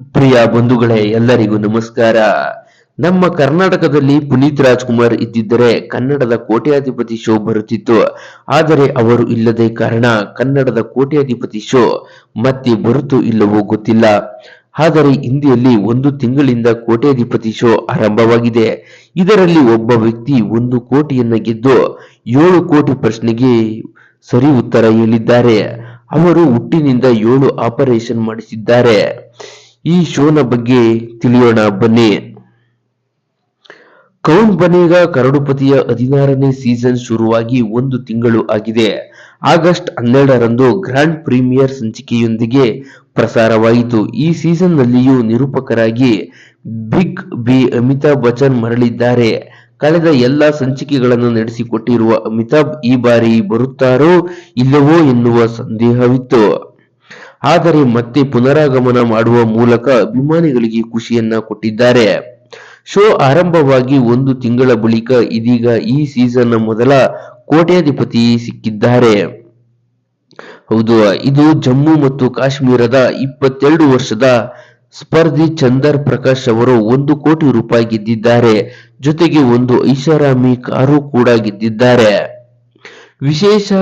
ಪ್ರಿಯ ಬಂಧುಗಳೇ, ಎಲ್ಲರಿಗೂ ನಮಸ್ಕಾರ. ನಮ್ಮ ಕರ್ನಾಟಕದಲ್ಲಿ ಪುನೀತ್ ರಾಜ್ಕುಮಾರ್ ಇದ್ದಿದ್ದರೆ ಕನ್ನಡದ ಕೋಟ್ಯಾಧಿಪತಿ ಶೋ ಬರುತ್ತಿತ್ತು. ಆದರೆ ಅವರು ಇಲ್ಲದೆ ಕಾರಣ ಕನ್ನಡದ ಕೋಟ್ಯಾಧಿಪತಿ ಶೋ ಮತ್ತೆ ಬರುತ್ತೋ ಇಲ್ಲವೋ ಗೊತ್ತಿಲ್ಲ. ಆದರೆ ಹಿಂದಿಯಲ್ಲಿ ಒಂದು ತಿಂಗಳಿಂದ ಕೋಟ್ಯಾಧಿಪತಿ ಶೋ ಆರಂಭವಾಗಿದೆ. ಇದರಲ್ಲಿ ಒಬ್ಬ ವ್ಯಕ್ತಿ ಒಂದು ಕೋಟಿಯನ್ನ ಗೆದ್ದು ಏಳು ಕೋಟಿ ಪ್ರಶ್ನೆಗೆ ಸರಿ ಉತ್ತರ ಹೇಳಿದ್ದಾರೆ. ಅವರು ಹುಟ್ಟಿನಿಂದ ಏಳು ಆಪರೇಷನ್ ಮಾಡಿಸಿದ್ದಾರೆ. ಈ ಶೋನ ಬಗ್ಗೆ ತಿಳಿಯೋಣ, ಬನ್ನಿ. ಕೌನ್ ಬನೇಗ ಕರಡುಪತಿಯ ಹದಿನಾರನೇ ಸೀಸನ್ ಶುರುವಾಗಿ ಒಂದು ತಿಂಗಳು ಆಗಿದೆ. ಆಗಸ್ಟ್ ಹನ್ನೆರಡರಂದು ಗ್ರ್ಯಾಂಡ್ ಪ್ರೀಮಿಯರ್ ಸಂಚಿಕೆಯೊಂದಿಗೆ ಪ್ರಸಾರವಾಯಿತು. ಈ ಸೀಸನ್ ನಲ್ಲಿಯೂ ನಿರೂಪಕರಾಗಿ ಬಿಗ್ ಬಿ ಅಮಿತಾಬ್ ಬಚ್ಚನ್ ಮರಳಿದ್ದಾರೆ. ಕಳೆದ ಎಲ್ಲ ಸಂಚಿಕೆಗಳನ್ನು ನಡೆಸಿಕೊಟ್ಟಿರುವ ಅಮಿತಾಬ್ ಈ ಬಾರಿ ಬರುತ್ತಾರೋ ಇಲ್ಲವೋ ಎನ್ನುವ ಸಂದೇಹವಿತ್ತು. ಆದರೆ ಮತ್ತೆ ಪುನರಾಗಮನ ಮಾಡುವ ಮೂಲಕ ಅಭಿಮಾನಿಗಳಿಗೆ ಖುಷಿಯನ್ನ ಕೊಟ್ಟಿದ್ದಾರೆ. ಶೋ ಆರಂಭವಾಗಿ ಒಂದು ತಿಂಗಳ ಬಳಿಕ ಇದೀಗ ಈ ಸೀಸನ್ ಮೊದಲ ಕೋಟ್ಯಾಧಿಪತಿ ಸಿಕ್ಕಿದ್ದಾರೆ. ಹೌದು, ಇದು ಜಮ್ಮು ಮತ್ತು ಕಾಶ್ಮೀರದ ಇಪ್ಪತ್ತೆರಡು ವರ್ಷದ ಸ್ಪರ್ಧಿ ಚಂದರ್ ಪ್ರಕಾಶ್ ಅವರು ಒಂದು ಕೋಟಿ ರೂಪಾಯಿ ಗೆದ್ದಿದ್ದಾರೆ. ಜೊತೆಗೆ ಒಂದು ಐಷಾರಾಮಿ ಕಾರು ಕೂಡ ಗೆದ್ದಿದ್ದಾರೆ. ವಿಶೇಷ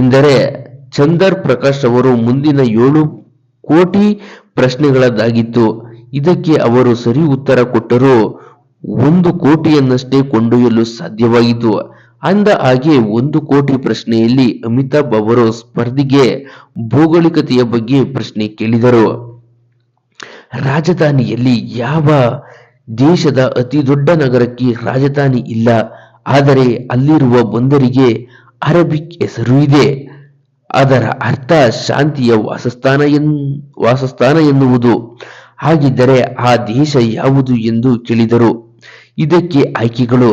ಎಂದರೆ ಚಂದರ್ ಪ್ರಕಾಶ್ ಅವರು ಮುಂದಿನ ಏಳು ಕೋಟಿ ಪ್ರಶ್ನೆಗಳದ್ದಾಗಿತ್ತು. ಇದಕ್ಕೆ ಅವರು ಸರಿ ಉತ್ತರ ಕೊಟ್ಟರು ಒಂದು ಕೋಟಿಯನ್ನಷ್ಟೇ ಕೊಂಡೊಯ್ಯಲು ಸಾಧ್ಯವಾಯಿತು. ಅಂದ ಹಾಗೆ ಒಂದು ಕೋಟಿ ಪ್ರಶ್ನೆಯಲ್ಲಿ ಅಮಿತಾಬ್ ಅವರು ಸ್ಪರ್ಧಿಗೆ ಭೌಗೋಳಿಕತೆಯ ಬಗ್ಗೆ ಪ್ರಶ್ನೆ ಕೇಳಿದರು. ರಾಜಧಾನಿಯಲ್ಲಿ ಯಾವ ದೇಶದ ಅತಿ ದೊಡ್ಡ ನಗರಕ್ಕೆ ರಾಜಧಾನಿ ಇಲ್ಲ, ಆದರೆ ಅಲ್ಲಿರುವ ಬಂದರಿಗೆ ಅರಬಿಕ್ ಹೆಸರು ಇದೆ. ಅದರ ಅರ್ಥ ಶಾಂತಿಯ ವಾಸಸ್ಥಾನ ಎನ್, ವಾಸಸ್ಥಾನ ಎನ್ನುವುದು. ಹಾಗಿದ್ದರೆ ಆ ದೇಶ ಯಾವುದು ಎಂದು ಕೇಳಿದರು ಇದಕ್ಕೆ ಆಯ್ಕೆಗಳು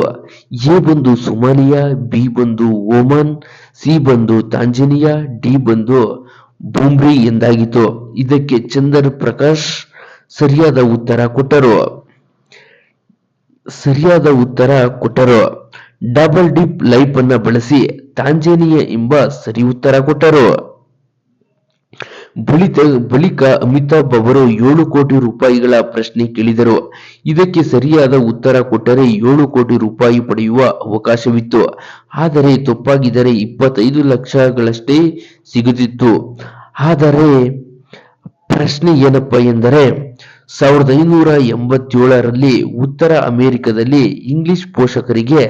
ಎ ಬಂದು ಸೊಮಾಲಿಯಾ, ಬಿ ಬಂದು ಓಮನ್ ಸಿ ಬಂದು ತಾಂಜನಿಯಾ, ಡಿ ಬಂದು ಬೂಮ್ರಿ ಎಂದಾಗಿತ್ತು. ಇದಕ್ಕೆ ಚಂದರ್ ಪ್ರಕಾಶ್ ಸರಿಯಾದ ಉತ್ತರ ಕೊಟ್ಟರು. ಸರಿಯಾದ ಉತ್ತರ ಕೊಟ್ಟರು. ಡಬಲ್ ಡಿಪ್ ಲೈಫ್ ಅನ್ನ ಬಳಸಿ ತಾಂಜೇನಿಯಾ ಎಂಬ ಸರಿ ಉತ್ತರ ಕೊಟ್ಟರು. ಬಳಿಕ ಬಳಿಕ ಅಮಿತಾಬ್ ಅವರು ಏಳು ಕೋಟಿ ರೂಪಾಯಿಗಳ ಪ್ರಶ್ನೆ ಕೇಳಿದರು. ಇದಕ್ಕೆ ಸರಿಯಾದ ಉತ್ತರ ಕೊಟ್ಟರೆ ಏಳು ಕೋಟಿ ರೂಪಾಯಿ ಪಡೆಯುವ ಅವಕಾಶವಿತ್ತು. ಆದರೆ ತಪ್ಪಾಗಿದ್ದರೆ ಇಪ್ಪತ್ತೈದು ಲಕ್ಷಗಳಷ್ಟೇ ಸಿಗುತ್ತಿತ್ತು. ಆದರೆ ಪ್ರಶ್ನೆ ಏನಪ್ಪ ಎಂದರೆ ಸಾವಿರದ ಐನೂರ ಎಂಬತ್ತೇಳರಲ್ಲಿ ಉತ್ತರ ಅಮೆರಿಕದಲ್ಲಿ ಇಂಗ್ಲಿಷ್ ಪೋಷಕರಿಗೆ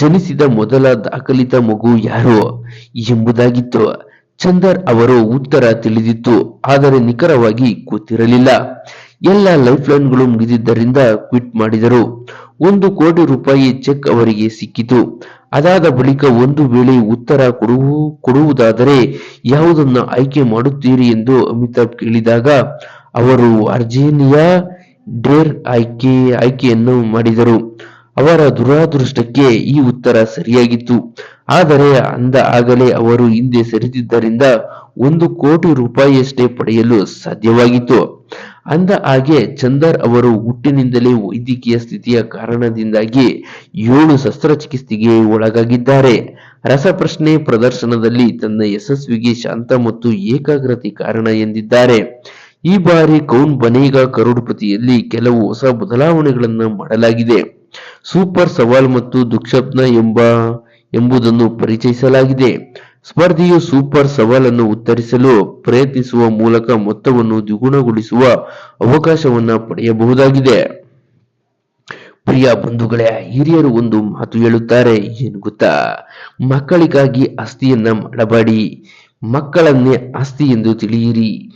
ಜನಿಸಿದ ಮೊದಲ ದಾಖಲಿತ ಮಗು ಯಾರು ಎಂಬುದಾಗಿತ್ತು. ಚಂದರ್ ಅವರು ಉತ್ತರ ತಿಳಿದಿತ್ತು, ಆದರೆ ನಿಖರವಾಗಿ ಗೊತ್ತಿರಲಿಲ್ಲ. ಎಲ್ಲ ಲೈಫ್ ಲೈನ್ಗಳು ಮುಗಿದಿದ್ದರಿಂದ ಕ್ವಿಟ್ ಮಾಡಿದರು. ಒಂದು ಕೋಟಿ ರೂಪಾಯಿ ಚೆಕ್ ಅವರಿಗೆ ಸಿಕ್ಕಿತು. ಅದಾದ ಬಳಿಕ ಒಂದು ವೇಳೆ ಉತ್ತರ ಕೊಡುವು ಕೊಡುವುದಾದರೆ ಯಾವುದನ್ನು ಆಯ್ಕೆ ಮಾಡುತ್ತೀರಿ ಎಂದು ಅಮಿತಾಬ್ ಕೇಳಿದಾಗ ಅವರು ಅರ್ಜೇನಿಯಾ ಡೇರ್ ಆಯ್ಕೆ, ಆಯ್ಕೆಯನ್ನು ಮಾಡಿದರು. ಅವರ ದುರಾದೃಷ್ಟಕ್ಕೆ ಈ ಉತ್ತರ ಸರಿಯಾಗಿತ್ತು. ಆದರೆ ಅಂದ ಆಗಲೇ ಅವರು ಹಿಂದೆ ಸರಿದಿದ್ದರಿಂದ ಒಂದು ಕೋಟಿ ರೂಪಾಯಿಯಷ್ಟೇ ಪಡೆಯಲು ಸಾಧ್ಯವಾಗಿತ್ತು. ಅಂದ ಹಾಗೆ ಚಂದರ್ ಅವರು ಹುಟ್ಟಿನಿಂದಲೇ ವೈದ್ಯಕೀಯ ಸ್ಥಿತಿಯ ಕಾರಣದಿಂದಾಗಿ ಏಳು ಶಸ್ತ್ರಚಿಕಿತ್ಸೆಗೆ ಒಳಗಾಗಿದ್ದಾರೆ. ರಸಪ್ರಶ್ನೆ ಪ್ರದರ್ಶನದಲ್ಲಿ ತನ್ನ ಯಶಸ್ವಿಗೆ ಶಾಂತ ಮತ್ತು ಏಕಾಗ್ರತೆ ಕಾರಣ ಎಂದಿದ್ದಾರೆ. ಈ ಬಾರಿ ಕೌನ್ ಬನೇಗ ಕರೋಡ್ಪತಿಯಲ್ಲಿ ಕೆಲವು ಹೊಸ ಬದಲಾವಣೆಗಳನ್ನು ಮಾಡಲಾಗಿದೆ. ಸೂಪರ್ ಸವಾಲ್ ಮತ್ತು ದುಕ್ಷಪ್ನ ಎಂಬ, ಎಂಬುದನ್ನು ಪರಿಚಯಿಸಲಾಗಿದೆ. ಸ್ಪರ್ಧಿಯು ಸೂಪರ್ ಸವಾಲನ್ನು ಉತ್ತರಿಸಲು ಪ್ರಯತ್ನಿಸುವ ಮೂಲಕ ಮೊತ್ತವನ್ನು ದ್ವಿಗುಣಗೊಳಿಸುವ ಅವಕಾಶವನ್ನ ಪಡೆಯಬಹುದಾಗಿದೆ. ಪ್ರಿಯ ಬಂಧುಗಳೇ, ಹಿರಿಯರು ಒಂದು ಮಾತು ಹೇಳುತ್ತಾರೆ, ಏನು ಗೊತ್ತಾ? ಮಕ್ಕಳಿಗಾಗಿ ಆಸ್ತಿಯನ್ನ ಮಾಡಬೇಡಿ. ಮಕ್ಕಳನ್ನೇ ಆಸ್ತಿ ಎಂದು ತಿಳಿಯಿರಿ.